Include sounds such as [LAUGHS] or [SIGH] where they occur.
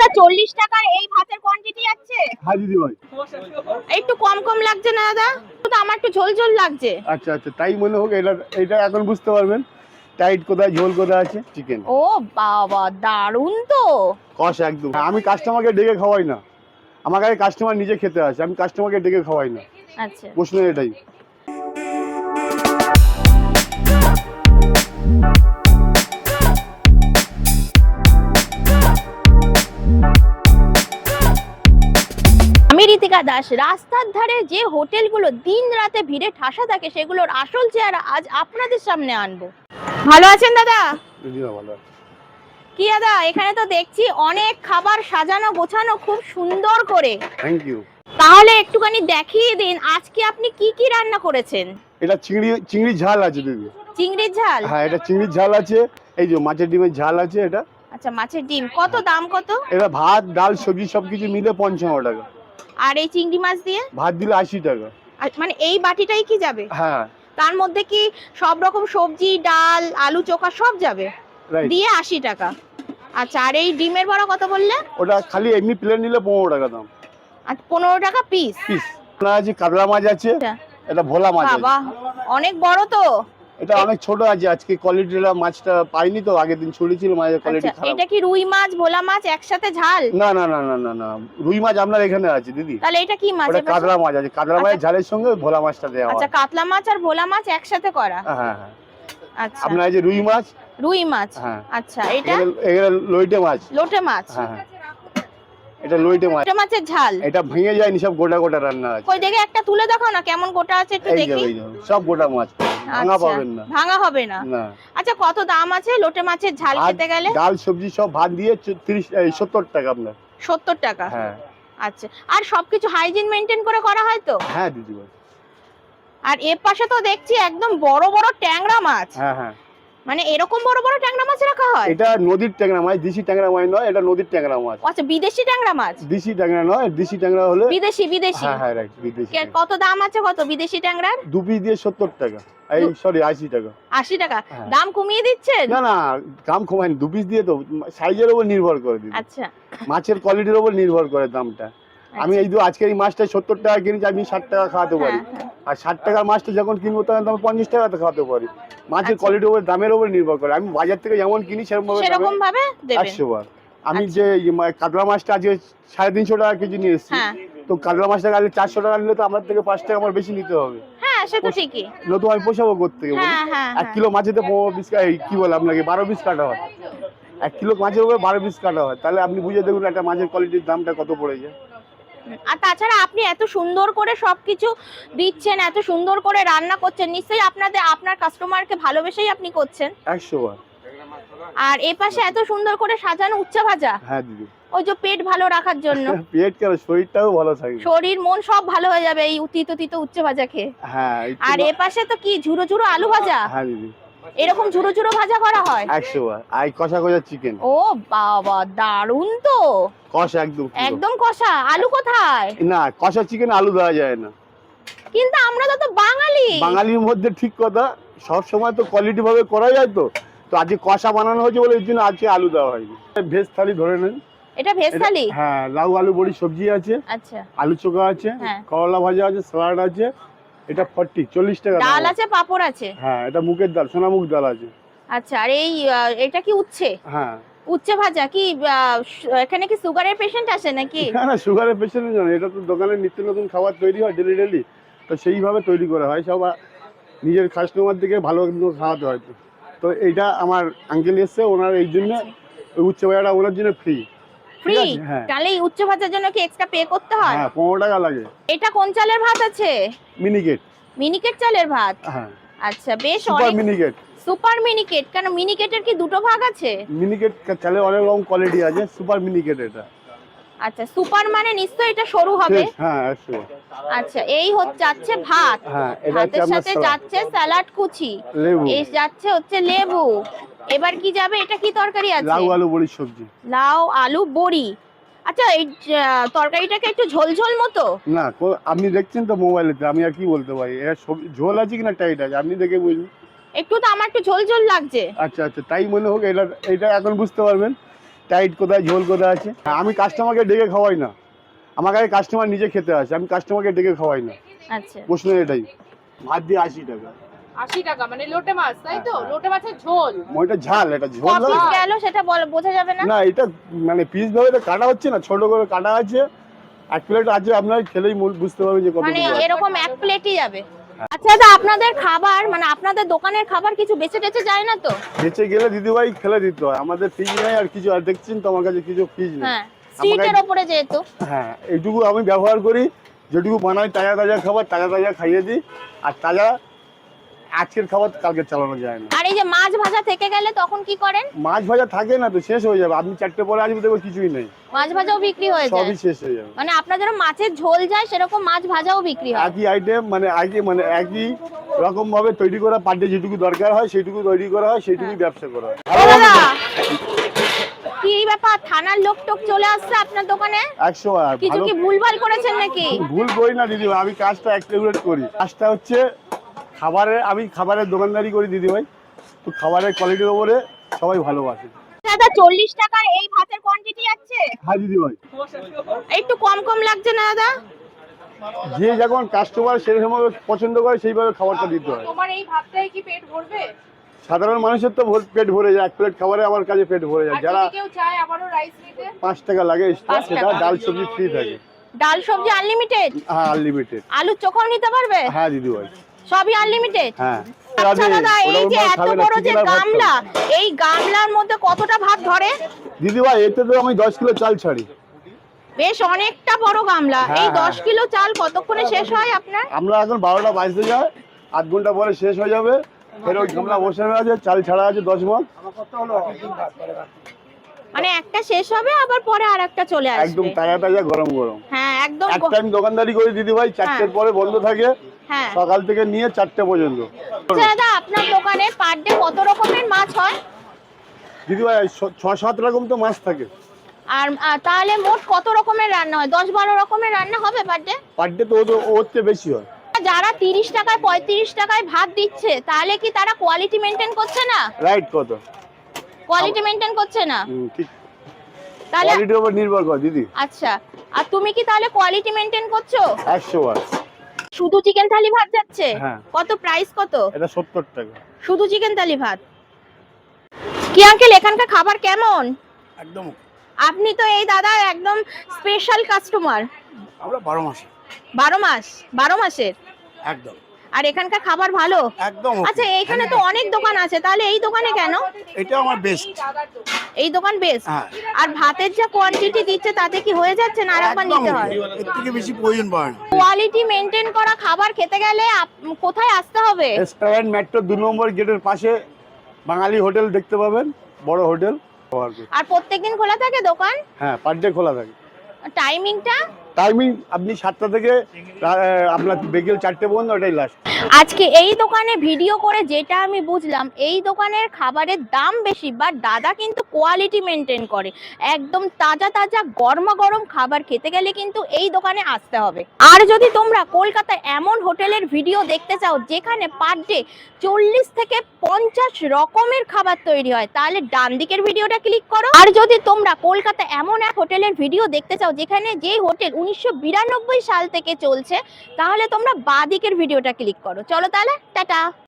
দাদা চল্লিশ টাকার এই ভাতের কোয়ান্টিটি আছে? হ্যাঁ দিদি ভাই একটু কম কম লাগছে না দাদা? তো আমার একটু ঝোল ঝোল লাগছে। আচ্ছা আচ্ছা তাই মনে হোক এটা এটা এখন বুঝতে পারবেন। টাইট কোথায় ঝোল কোথায় আছে? চিকেন ও বাবা দারুণ তো। কষ একদম। আমি কাস্টমারকে ডেকে খাওয়াই না। আমার কাছে কাস্টমার নিজে খেতে আসে আমি কাস্টমারকে ডেকে খাওয়াই না। আচ্ছা। প্রশ্ন এটাই। ঋতিকা দাস রাস্তার ধারে যে হোটেলগুলো দিন রাতে ভিড়ে ঠাসা থাকে সেগুলোর আসল চেহারা আজ আপনাদের সামনে আনব। ভালো আছেন দাদা। কি দাদা এখানে তো দেখছি অনেক খাবার সাজানো গোছানো খুব সুন্দর করে। থ্যাংক ইউ তাহলে একটুখানি দেখিয়ে দিন আজকে আপনি কি কি রান্না করেছেন? এটা চিংড়ি চিংড়ি ঝাল আছে দিদি। চিংড়ির ঝাল? হ্যাঁ এটা চিংড়ির ঝাল আছে এই যে মাছের ডিমের ঝাল আছে এটা। আচ্ছা মাছের ডিম কত দাম কত? এটা ভাত ডাল সবজি সবকিছু মিলে পঞ্চান্ন টাকা। আর এই চিংড়ি মাছ দিয়ে? ভাত দিলে আশি টাকা। মানে এই বাটিটাই কি যাবে? হ্যাঁ। তার মধ্যে কি সব রকম সবজি ডাল আলু চোখা সব যাবে? দিয়ে আশি টাকা। আচ্ছা আর এই ডিমের বড়া কত বললে? ওটা খালি এমনি প্লেন নিলে পনেরো টাকা দাম। আর পনেরো টাকা পিস পিস আছে কাতলা মাছ আছে আচ্ছা। এটা ভোলা মাছ বাবা অনেক বড় তো। এটা অনেক ছোট আছে আজকে কোয়ালিটিটা মাছটা পাইনি তো আগের দিন ছড়িয়েছিল মাছের কোয়ালিটি আচ্ছা খারাপ। এটা কি রুই মাছ ভোলা মাছ একসাথে ঝাল? না না না না না না রুই মাছ আপনার এখানে আছে দিদি। তাহলে এটা কি মাছ? ওটা এ পাশে? কাতলা মাছ আছে কাতলা মাছের আচ্ছা। ঝালের সঙ্গে ভোলা মাছটা দেওয়া আচ্ছা কাতলা মাছ আর ভোলা মাছ একসাথে করা? হ্যাঁ হ্যাঁ আচ্ছা। আপনার আছে রুই মাছ? রুই মাছ। হ্যাঁ। আচ্ছা এটা? এখানে লইটে মাছ। লোটে মাছ। হ্যাঁ হ্যাঁ। এটা লইটে মাছ। লোটে মাছের ঝাল। এটা ভেঙে যায়নি সব গোটা গোটা রান্না আছে। কই দেখে একটা তুলে দেখো না কেমন গোটা আছে একটু দেখি। সব গোটা মাছ। ভাঙা আচ্ছা, পাবেন না। ভাঙা হবে না। আচ্ছা কত দাম আছে? লোটে মাছের ঝাল খেতে গেলে? ডাল সবজি সব ভাত দিয়ে তিরিশ সত্তর টাকা আপনার। সত্তর টাকা? হ্যাঁ। আচ্ছা। আর সবকিছু হাইজিন মেনটেন করে করা হয় তো? হ্যাঁ দিদি আর এর পাশে তো দেখছি একদম বড় বড় ট্যাংরা মাছ। হ্যাঁ হ্যাঁ। মানে এরকম বড় বড় ট্যাংরা মাছ রাখা হয়? এটা নদীর ট্যাংরা মাছ দেশি ট্যাংরা মাছ নয় এটা নদীর ট্যাংরা মাছ। আচ্ছা বিদেশি ট্যাংরা মাছ? দেশি ট্যাংরা নয় দেশি ট্যাংরা হলে বিদেশি বিদেশি? হ্যাঁ হ্যাঁ রাইট বিদেশি কত দাম আছে কত বিদেশি ট্যাংরার? দু পিস দিয়ে সত্তর টাকা। এই সরি আশি টাকা। আশি টাকা। হ্যাঁ। দাম কমিয়ে দিচ্ছেন? না না দাম কমায়নি দু পিস দিয়ে তো সাইজের উপর নির্ভর করে দিদি। আচ্ছা। মাছের কোয়ালিটির উপর নির্ভর করে দামটা। আমি এই তো আজকে এই মাছটা সত্তর টাকা কিনেছি আমি ষাট টাকা খাওয়াতে পারি। হ্যাঁ, হ্যাঁ। আর ষাট টাকার মাছটা যখন কিনবো তখন আমি পঞ্চাশ টাকাতে খাওয়াতে পারি। মাছের আচ্ছা। কোয়ালিটির উপর দামের উপর নির্ভর করে। আমি বাজার থেকে যেমন কিনি সেরকম ভাবে একশো বার। আমি আচ্ছা। যে কাতলা মাছটা আজকে সাড়ে তিনশো টাকা কেজি নিয়ে এসেছি। হ্যাঁ। তো কাতলা মাছটা আগে চারশো টাকা নিলে তো আমার থেকে পাঁচ টাকা আমার বেশি নিতে হবে। হ্যাঁ নতুন আমি পোষাবো হ্যাঁ এক কিলো মাছেতে পনেরো পিস কি বলে আপনাকে বারো পিস কাটা হয়। এক কিলো মাছের উপরে বারো পিস কাটা হয়। তাহলে আপনি বুঝে দেখুন একটা মাছের কোয়ালিটির দামটা কত পড়ে যায়। আর তাছাড়া আপনি এত সুন্দর করে সবকিছু দিচ্ছেন এত সুন্দর করে রান্না করছেন নিশ্চয়ই আপনাদের আপনার কাস্টমারকে ভালোবেসেই আপনি করছেন। একশো বার আর এ পাশে এত সুন্দর করে সাজানো উচ্চা ভাজা। হ্যাঁ দিদি। ওই যে পেট ভালো রাখার জন্য। [LAUGHS] পেট কেন? শরীরটাও ভালো থাকে। শরীর মন সব ভালো হয়ে যাবে এই তিতো তিতো উচ্চে ভাজা খেয়ে হ্যাঁ আর এ পাশে তো কি? ঝুরো ঝুরো আলু ভাজা? হ্যাঁ দিদি। এরকম ঝুরো ঝুরো ভাজা করা হয়? একশো বার। আর কষা কষা চিকেন ও বাবা দারুণ তো। কষা একদম একদম কষা। আলু কোথায়? না কষা চিকেন আলু দেওয়া যায় না। কিন্তু আমরা তো তো বাঙালি। বাঙালির মধ্যে ঠিক কথা সব সময় তো কোয়ালিটি ভাবে করা যায় তো। তো আজকে কষা বানানো হয়েছে বলে এর জন্য আজকে আলু দেওয়া হয়নি। ভেজ থালি ধরে নেন। এটা ভেজ থালি? হ্যাঁ লাউ আলু বড়ি সবজি আছে। আচ্ছা। আলু চোখা আছে হ্যাঁ। করলা ভাজা আছে স্যালাড আছে এটা ফর্টি চল্লিশ টাকা ডাল আছে। পাপড় আছে? হ্যাঁ এটা মুগের ডাল সোনামুগ ডাল আছে। আচ্ছা আর এই এটা কি উচ্ছে? হ্যাঁ। উচ্ছে ভাজা কি এখানে কি সুগারের পেশেন্ট আসে নাকি? না না সুগারের পেশেন্টের জন্য এটা তো দোকানে নিত্য নতুন খাবার তৈরি হয় ডেলি ডেলি তো সেইভাবে তৈরি করা হয় সব নিজের কাস্টমার দিকে ভালো খাওয়াতে হয়। তো তো এইটা আমার আঙ্কেল এসছে ওনার এই জন্য উচ্ছে ভাজাটা ওনার জন্য ফ্রি ফ্রি হ্যাঁ। তাহলে এই উচ্ছে ভাজার জন্য কি এক্সট্রা পে করতে হয়? হ্যাঁ পনেরো টাকা লাগে। এটা কোন চালের ভাত আছে? মিনিকেট মিনিকেট চালের ভাত? হ্যাঁ। আচ্ছা বেশ অনেক মিনিকেট সুপার মিনিকেট কেন মিনিকেটের কি দুটো ভাগ আছে? মিনিকেট চালে অনেক রকম কোয়ালিটি আছে সুপার মিনিকেট এটা। আচ্ছা সুপার মানে নিশ্চয়ই এটা সরু হবে? হ্যাঁ আচ্ছা এই হচ্ছে যাচ্ছে ভাত। হ্যাঁ ভাতের সাথে যাচ্ছে স্যালাড কুচি। এই যাচ্ছে হচ্ছে লেবু। এবার কি যাবে? এটা কি তরকারি আছে? লাউ আলু বড়ির সবজি। লাউ আলু বড়ি। আচ্ছা এই তরকারিটাকে একটু ঝোল ঝোল মতো? না আপনি দেখছেন তো মোবাইলেতে আমি আর কি বলতে পারি? এটা সবজি ঝোল আছে কিনা টাইট আছে আপনি দেখে বুঝুন। একটু তো আমার একটু ঝোল ঝোল লাগছে। আচ্ছা আচ্ছা তাই মনে হোক এটা এটা এখন বুঝতে পারবেন টাইট কোথায় ঝোল কোথায় আছে। আমি কাস্টমারকে ডেকে খাওয়াই না। আমার কাছে কাস্টমার নিজে খেতে আসে আমি কাস্টমারকে ডেকে খাওয়াই না। আচ্ছা। প্রশ্ন এটাই। ভাত দিয়ে আশি টাকা। আশি টাকা মানে লোটে মাছ তাই তো? লোটে মাছের ঝোল। ওইটা ঝাল এটা ঝোল। না কপিস গেল সেটা বল বোঝা যাবে না? না এটা মানে পিস ভাবে তো কাটা হচ্ছে না ছোট করে কাটা আছে। এক প্লেট আছে আপনার খেলেই বুঝতে পারবেন যে কত মানে এরকম এক প্লেটই যাবে। আচ্ছা। দাদা আপনাদের খাবার মানে আপনাদের দোকানের খাবার কিছু বেঁচে টেচে যায় না তো? বেঁচে গেলে দিদিভাই খেলে দিতে হয় আমাদের ফ্রিজ নেই আর কিছু আর দেখছেন তো আমার কাছে কিছু ফ্রিজ নেই। হ্যাঁ স্ট্রিটের যেহেতু। হ্যাঁ এইটুকু আমি ব্যবহার করি যেটুকু বানাই তাজা তাজা খাবার তাজা তাজা খাইয়ে দিই আর তাজা আজকের খাবার কালকে চালানো যায় না। আর এই যে মাছ ভাজা থেকে গেলে তখন কি করেন? মাছ ভাজা থাকে না তো শেষ হয়ে যাবে। আপনি চারটে পরে আসবে দেখব কিছুই নেই। মাছ ভাজাও বিক্রি হয়ে যায়। সবই শেষ হয়ে যাবে। মানে আপনার যেরকম মাছের ঝোল যায় সেরকম মাছ ভাজাও বিক্রি হয়। একই আইটেম মানে একই মানে একই রকম ভাবে তৈরি করা পার ডে যেটুকু দরকার হয় সেটুকু তৈরি করা হয় সেইটুকুই ব্যবসা করা হয়। কি ব্যাপার? থানার লোক টোক চলে আসছে আপনার দোকানে? একশো কিছু কি ভুলভাল করেছেন নাকি? ভুল করি না দিদি আমি কাজটা অ্যাক্টিভেট করি। কাজটা হচ্ছে খাবারের আমি খাবারের দোকানদারি করি দিদি ভাই তো খাবারের কোয়ালিটির ওপরে সবাই ভালোবাসে। দাদা চল্লিশ টাকার এই ভাতের কোয়ান্টিটি আছে? হ্যাঁ দিদি ভাই একটু কম কম লাগছে না দাদা? যে যখন কাস্টমার সেরকমভাবে পছন্দ করে সেইভাবে খাবারটা দিতে হয়। তোমার এই ভাতটাই কি পেট ভরবে? সাধারণ মানুষের তো পেট ভরে যায় এক প্লেট খাবারে আমার কাছে পেট ভরে যায়। যারা কেউ চায় আবারও রাইস নিতে? পাঁচ টাকা লাগে সেটা ডাল সবজি ফ্রি থাকে। ডাল সবজি আনলিমিটেড হ্যাঁ আনলিমিটেড আলুর চোখাও নিতে পারবে? হ্যাঁ দিদি ভাই সবই আনলিমিটেড হ্যাঁ। আচ্ছা দাদা এই যে এত বড় যে chicken আর ভাত খাবে। গামলা এই গামলার মধ্যে কতটা ভাত ধরে? দিদি এতে তো আমি দশ কিলো চাল ছাড়ি। বেশ অনেকটা বড় গামলা। হ্যাঁ, এই হ্যাঁ। দশ কিলো চাল কতক্ষণে শেষ হয় আপনার? আমরা এখন বারোটা বাজতে যায় আধ ঘণ্টা পরে শেষ হয়ে যাবে। ফের ওই গামলা বসে আছে চাল ছাড়া আছে মগ। মানে একটা শেষ হবে আবার পরে আর একটা চলে একদম তাজা তাজা গরম গরম। হ্যাঁ একদম এক গ- টাইম দোকানদারি করি দিদি ভাই চারটের হ্যাঁ। পরে বন্ধ থাকে। সকাল থেকে নিয়ে চারটে পর্যন্ত। আচ্ছা দাদা আপনার দোকানে পার ডে কত রকমের মাছ হয়? দিদি ভাই ছ- সাত রকম তো মাছ থাকে। আর তাহলে মোট কত রকমের রান্না হয়? দশ বারো রকমের রান্না হবে পার ডে পার ডে তো ওর চেয়ে বেশি হয়। যারা তিরিশ টাকায় পঁয়ত্রিশ টাকায় ভাত দিচ্ছে তাহলে কি তারা কোয়ালিটি মেনটেন করছে না? রাইট কত কোয়ালিটি মেনটেন করছে না? ঠিক। তাহলে কোয়ালিটির উপর নির্ভর করে দিদি। আচ্ছা আর তুমি কি তাহলে কোয়ালিটি মেনটেন করছ? একশো বার। শুধু চিকেন থালি ভাত যাচ্ছে? হ্যাঁ। কত প্রাইস কত? এটা সত্তর টাকা। শুধু চিকেন থালি ভাত। কি আঙ্কেল এখানকার খাবার কেমন? একদম আপনি তো এই দাদা একদম স্পেশাল কাস্টমার আমরা বারো মাস। বারো মাস? বারো মাসের? একদম। আর এখানকার খাবার ভালো? একদম আচ্ছা এখানে তো অনেক দোকান আছে তাহলে এই দোকানে কেন? এটা আমার বেস্ট এই দোকান বেস্ট হ্যাঁ। আর ভাতের যা কোয়ান্টিটি দিচ্ছে তাতে কি হয়ে যাচ্ছে না আরেকবার নিতে হয়? এর থেকে বেশি প্রয়োজন পড়ে কোয়ালিটি মেনটেন করা খাবার খেতে গেলে কোথায় আসতে হবে? রেস্টুরেন্ট মেট্রো দু নম্বর গেটের পাশে বাঙালি হোটেল দেখতে পাবেন বড় হোটেল। আর প্রত্যেকদিন খোলা থাকে দোকান? হ্যাঁ পার ডে খোলা থাকে। টাইমিংটা টাইমিং আপনি সাতটা থেকে আপনার বিকেল চারটে পর্যন্ত ওটাই লাস্ট আজকে এই দোকানে ভিডিও করে যেটা আমি বুঝলাম, এই দোকানের খাবারের দাম বেশি বাট দাদা কিন্তু কোয়ালিটি মেনটেন করে। একদম তাজা তাজা গরমা গরম খাবার খেতে গেলে কিন্তু এই দোকানে আসতে হবে। আর যদি তোমরা কলকাতায় এমন হোটেলের ভিডিও দেখতে চাও, যেখানে পার ডে চল্লিশ থেকে পঞ্চাশ রকমের খাবার তৈরি হয়, তাহলে ডান দিকের ভিডিওটা ক্লিক করো। আর যদি তোমরা কলকাতা এমন এক হোটেলের ভিডিও দেখতে চাও, যেখানে যে হোটেল উনিশশো বিরানব্বই সাল থেকে চলছে। তাহলে তোমরা বাঁ দিকের ভিডিওটা ক্লিক করো। চলো তাহলে, টাটা।